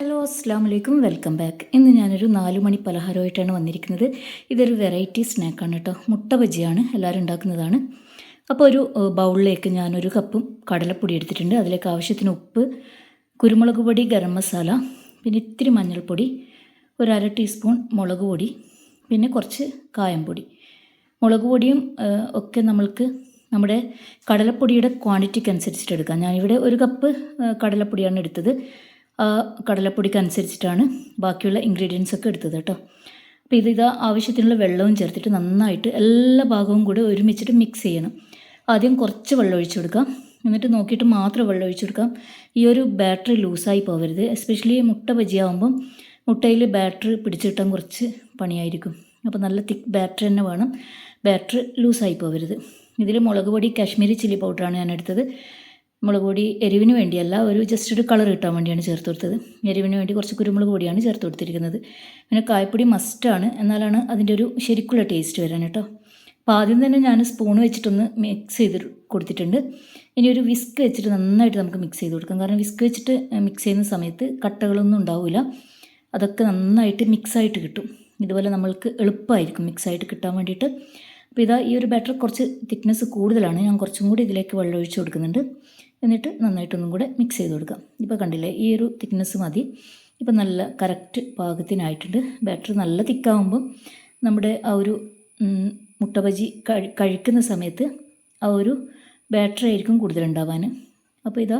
Hello അസ്സാം വലൈക്കും welcome back. ഇന്ന് ഞാനൊരു നാല് മണി പലഹാരമായിട്ടാണ് വന്നിരിക്കുന്നത്. ഇതൊരു വെറൈറ്റി സ്നാക്കാണ് കേട്ടോ. മുട്ട ബജിയാണ് എല്ലാവരും ഉണ്ടാക്കുന്നതാണ്. അപ്പോൾ ഒരു ബൗളിലേക്ക് ഞാനൊരു കപ്പും കടലപ്പൊടി എടുത്തിട്ടുണ്ട്. അതിലേക്ക് ആവശ്യത്തിന് ഉപ്പ് കുരുമുളക് പൊടി ഗരം മസാല പിന്നെ ഇത്തിരി മഞ്ഞൾപ്പൊടി ഒരു അര ടീസ്പൂൺ മുളക് പൊടി പിന്നെ കുറച്ച് കായം പൊടി. മുളക് പൊടിയും ഒക്കെ നമ്മൾക്ക് നമ്മുടെ കടലപ്പൊടിയുടെ ക്വാണ്ടിറ്റിക്ക് അനുസരിച്ചിട്ട് എടുക്കാം. ഞാനിവിടെ ഒരു കപ്പ് കടലപ്പൊടിയാണ് എടുത്തത്. കടലപ്പൊടിക്ക് അനുസരിച്ചിട്ടാണ് ബാക്കിയുള്ള ഇൻഗ്രീഡിയൻസ് ഒക്കെ എടുത്തത് കേട്ടോ. അപ്പോൾ ഇത് ഇതാ ആവശ്യത്തിനുള്ള വെള്ളവും ചേർത്തിട്ട് നന്നായിട്ട് എല്ലാ ഭാഗവും കൂടെ ഒരുമിച്ചിട്ട് മിക്സ് ചെയ്യണം. ആദ്യം കുറച്ച് വെള്ളം ഒഴിച്ചു കൊടുക്കാം. എന്നിട്ട് നോക്കിയിട്ട് മാത്രം വെള്ളം ഒഴിച്ചു കൊടുക്കാം. ഈ ഒരു ബാറ്ററി ലൂസായി പോകരുത് എസ്പെഷ്യലി മുട്ട ബജിയാവുമ്പം മുട്ടയിൽ ബാറ്ററി പിടിച്ചിട്ടാൻ കുറച്ച് പണിയായിരിക്കും. അപ്പോൾ നല്ല തിക്ക് ബാറ്ററി തന്നെ വേണം. ബാറ്ററി ലൂസായി പോകരുത് ഇതിൽ മുളക് പൊടി കാശ്മീരി ചില്ലി പൗഡറാണ് ഞാൻ എടുത്തത്. മുളക് പൊടി എരിവിന് വേണ്ടിയല്ല ഒരു ജസ്റ്റ് ഒരു കളർ കിട്ടാൻ വേണ്ടിയാണ് ചേർത്ത് കൊടുത്തത്. എരിവിന് വേണ്ടി കുറച്ച് കുരുമുളക് പൊടിയാണ് ചേർത്ത് കൊടുത്തിരിക്കുന്നത്. പിന്നെ കായപ്പൊടി മസ്റ്റാണ് എന്നാലാണ് അതിന്റെ ഒരു ശരിക്കുള്ള ടേസ്റ്റ് വരാൻ കേട്ടോ. അപ്പോൾ ആദ്യം തന്നെ ഞാൻ സ്പൂൺ വെച്ചിട്ടൊന്ന് മിക്സ് ചെയ്ത് കൊടുത്തിട്ടുണ്ട്. ഇനി ഒരു വിസ്ക് വെച്ചിട്ട് നന്നായിട്ട് നമുക്ക് മിക്സ് ചെയ്ത് കൊടുക്കാം. കാരണം വിസ്ക് വെച്ചിട്ട് മിക്സ് ചെയ്യുന്ന സമയത്ത് കട്ടകളൊന്നും ഉണ്ടാവില്ല അതൊക്കെ നന്നായിട്ട് മിക്സായിട്ട് കിട്ടും. ഇതുപോലെ നമ്മൾക്ക് എളുപ്പമായിരിക്കും മിക്സായിട്ട് കിട്ടാൻ വേണ്ടിയിട്ട്. അപ്പോൾ ഇതാ ഈ ഒരു ബാറ്റർ കുറച്ച് തിക്നെസ് കൂടുതലാണ്. ഞാൻ കുറച്ചും കൂടി ഇതിലേക്ക് വെള്ളം ഒഴിച്ച് കൊടുക്കുന്നുണ്ട്. എന്നിട്ട് നന്നായിട്ടൊന്നും കൂടെ മിക്സ് ചെയ്ത് കൊടുക്കാം ഇപ്പോൾ കണ്ടില്ലേ ഈ ഒരു തിക്നെസ് മതി. ഇപ്പോൾ നല്ല കറക്റ്റ് പാകത്തിനായിട്ടുണ്ട്. ബാറ്റർ നല്ല തിക്കാവുമ്പം നമ്മുടെ ആ ഒരു മുട്ട ബജി കഴിക്കുന്ന സമയത്ത് ആ ഒരു ബാറ്ററി ആയിരിക്കും കൂടുതലുണ്ടാവാൻ അപ്പോൾ ഇതാ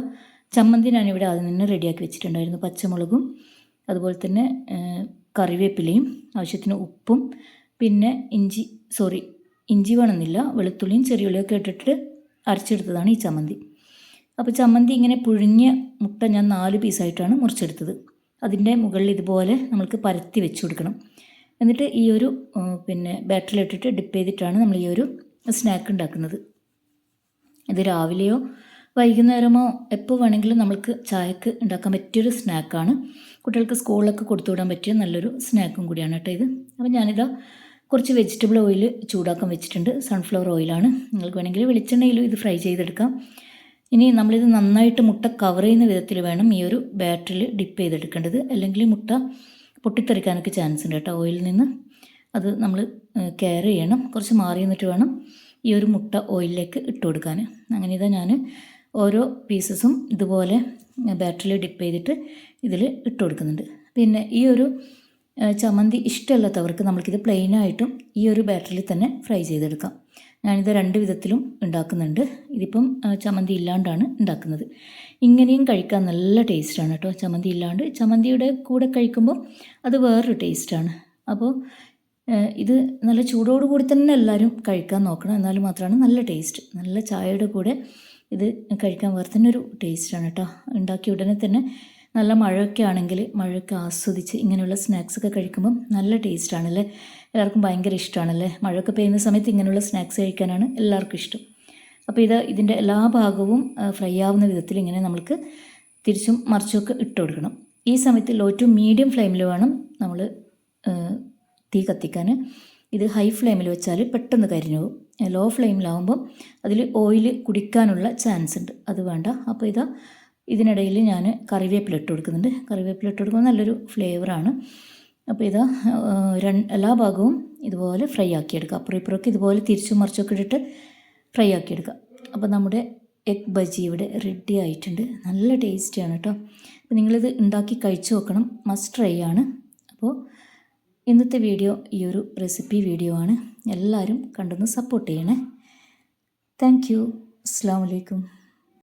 ചമ്മന്തി ഞാനിവിടെ ആദ്യം തന്നെ റെഡിയാക്കി വെച്ചിട്ടുണ്ടായിരുന്നു. പച്ചമുളകും അതുപോലെ തന്നെ കറിവേപ്പിലയും ആവശ്യത്തിന് ഉപ്പും പിന്നെ ഇഞ്ചി സോറി ഇഞ്ചി വേണമെന്നില്ല വെളുത്തുള്ളിയും ചെറിയുള്ളിയൊക്കെ ഇട്ടിട്ട് അരച്ചെടുത്തതാണ് ഈ ചമ്മന്തി. അപ്പോൾ ചമ്മന്തി ഇങ്ങനെ പുഴുങ്ങിയ മുട്ട ഞാൻ നാല് പീസായിട്ടാണ് മുറിച്ചെടുത്തത്. അതിന്റെ മുകളിൽ ഇതുപോലെ നമ്മൾക്ക് പരത്തി വെച്ച് കൊടുക്കണം. എന്നിട്ട് ഈ ഒരു പിന്നെ ബാറ്ററിലിട്ടിട്ട് ഡിപ്പ് ചെയ്തിട്ടാണ് നമ്മൾ ഈ ഒരു സ്നാക്ക് ഉണ്ടാക്കുന്നത്. ഇത് രാവിലെയോ വൈകുന്നേരമോ എപ്പോൾ വേണമെങ്കിലും നമ്മൾക്ക് ചായക്ക് ഉണ്ടാക്കാൻ പറ്റിയൊരു സ്നാക്കാണ് കുട്ടികൾക്ക് സ്കൂളിലൊക്കെ കൊടുത്തു വിടാൻ പറ്റിയ നല്ലൊരു സ്നാക്കും കൂടിയാണ് കേട്ടോ ഇത്. അപ്പോൾ ഞാനിതാ കുറച്ച് വെജിറ്റബിൾ ഓയിൽ ചൂടാക്കാൻ വെച്ചിട്ടുണ്ട്. സൺഫ്ലവർ ഓയിലാണ് നിങ്ങൾക്ക് വേണമെങ്കിൽ വെളിച്ചെണ്ണയിലും ഇത് ഫ്രൈ ചെയ്തെടുക്കാം. ഇനി നമ്മളിത് നന്നായിട്ട് മുട്ട കവർ ചെയ്യുന്ന വിധത്തിൽ വേണം ഈ ഒരു ബാറ്ററിൽ ഡിപ്പ് ചെയ്തെടുക്കേണ്ടത്. അല്ലെങ്കിൽ മുട്ട പൊട്ടിത്തെറിക്കാനൊക്കെ ചാൻസ് ഉണ്ട് കേട്ടോ. ഓയിലിൽ നിന്ന് അത് നമ്മൾ കെയർ ചെയ്യണം. കുറച്ച് മാറി നിന്നിട്ട് വേണം ഈ ഒരു മുട്ട ഓയിലിലേക്ക് ഇട്ട് കൊടുക്കാൻ അങ്ങനെ ഇതാ ഞാൻ ഓരോ പീസസും ഇതുപോലെ ബാറ്ററിൽ ഡിപ്പ് ചെയ്തിട്ട് ഇതിൽ ഇട്ട് കൊടുക്കുന്നുണ്ട്. പിന്നെ ഈ ഒരു ചമ്മന്തി ഇഷ്ടമല്ലാത്തവർക്ക് നമ്മൾക്കിത് പ്ലെയിനായിട്ടും ഈ ഒരു ബാറ്ററിൽ തന്നെ ഫ്രൈ ചെയ്തെടുക്കാം. ഞാനിത് രണ്ട് വിധത്തിലും ഉണ്ടാക്കുന്നുണ്ട്. ഇതിപ്പം ചമ്മന്തി ഇല്ലാണ്ടാണ് ഉണ്ടാക്കുന്നത്. ഇങ്ങനെയും കഴിക്കാൻ നല്ല ടേസ്റ്റാണ് കേട്ടോ ചമ്മന്തി ഇല്ലാണ്ട്. ചമ്മന്തിയുടെ കൂടെ കഴിക്കുമ്പോൾ അത് വേറൊരു ടേസ്റ്റാണ്. അപ്പോൾ ഇത് നല്ല ചൂടോടുകൂടി തന്നെ എല്ലാവരും കഴിക്കാൻ നോക്കണം. എന്നാൽ മാത്രമാണ് നല്ല ടേസ്റ്റ്. നല്ല ചായയുടെ കൂടെ ഇത് കഴിക്കാൻ വേറെ തന്നെ ഒരു ടേസ്റ്റാണ് കേട്ടോ. ഉണ്ടാക്കിയ ഉടനെ തന്നെ നല്ല മഴയൊക്കെ ആണെങ്കിൽ മഴയൊക്കെ ആസ്വദിച്ച് ഇങ്ങനെയുള്ള സ്നാക്സ് ഒക്കെ കഴിക്കുമ്പം നല്ല ടേസ്റ്റാണല്ലേ എല്ലാവർക്കും ഭയങ്കര ഇഷ്ടമാണല്ലേ? മഴയൊക്കെ പെയ്യുന്ന സമയത്ത് ഇങ്ങനെയുള്ള സ്നാക്സ് കഴിക്കാനാണ് എല്ലാവർക്കും ഇഷ്ടം. അപ്പോൾ ഇത് ഇതിന്റെ എല്ലാ ഭാഗവും ഫ്രൈ ആവുന്ന വിധത്തിൽ ഇങ്ങനെ നമ്മൾക്ക് തിരിച്ചും മറിച്ചുമൊക്കെ ഇട്ട് കൊടുക്കണം. ഈ സമയത്ത് ലോ ടു മീഡിയം ഫ്ലെയിമിൽ വേണം നമ്മൾ തീ കത്തിക്കാൻ. ഇത് ഹൈ ഫ്ലെയിമിൽ വെച്ചാൽ പെട്ടെന്ന് കരിഞ്ഞു പോകും ലോ ഫ്ലെയിമിലാവുമ്പം അതിൽ ഓയിൽ കുടിക്കാനുള്ള ചാൻസ് ഉണ്ട്. അത് വേണ്ട. അപ്പോൾ ഇതാ ഇതിനിടയിൽ ഞാൻ കറിവേപ്പില ഇട്ട് കൊടുക്കുന്നുണ്ട്. കറിവേപ്പില ഇട്ട് കൊടുക്കുമ്പോൾ നല്ലൊരു ഫ്ലേവറാണ് അപ്പോൾ ഇതാ എല്ലാ ഭാഗവും ഇതുപോലെ ഫ്രൈ ആക്കിയെടുക്കുക അപ്പുറം ഇപ്പുറമൊക്കെ ഇതുപോലെ തിരിച്ചും മറിച്ചൊക്കെ ഇട്ടിട്ട് ഫ്രൈ ആക്കിയെടുക്കുക അപ്പോൾ നമ്മുടെ എഗ് ബജി ഇവിടെ റെഡി ആയിട്ടുണ്ട്. നല്ല ടേസ്റ്റിയാണ് കേട്ടോ. അപ്പോൾ നിങ്ങളിത് ഉണ്ടാക്കി കഴിച്ചു നോക്കണം. മസ്റ്റ് ട്രൈ ആണ്. അപ്പോൾ ഇന്നത്തെ വീഡിയോ ഈ ഒരു റെസിപ്പി വീഡിയോ ആണ്. എല്ലാവരും കണ്ടൊന്ന് സപ്പോർട്ട് ചെയ്യണേ. താങ്ക് യു അസ്സാം വലൈക്കും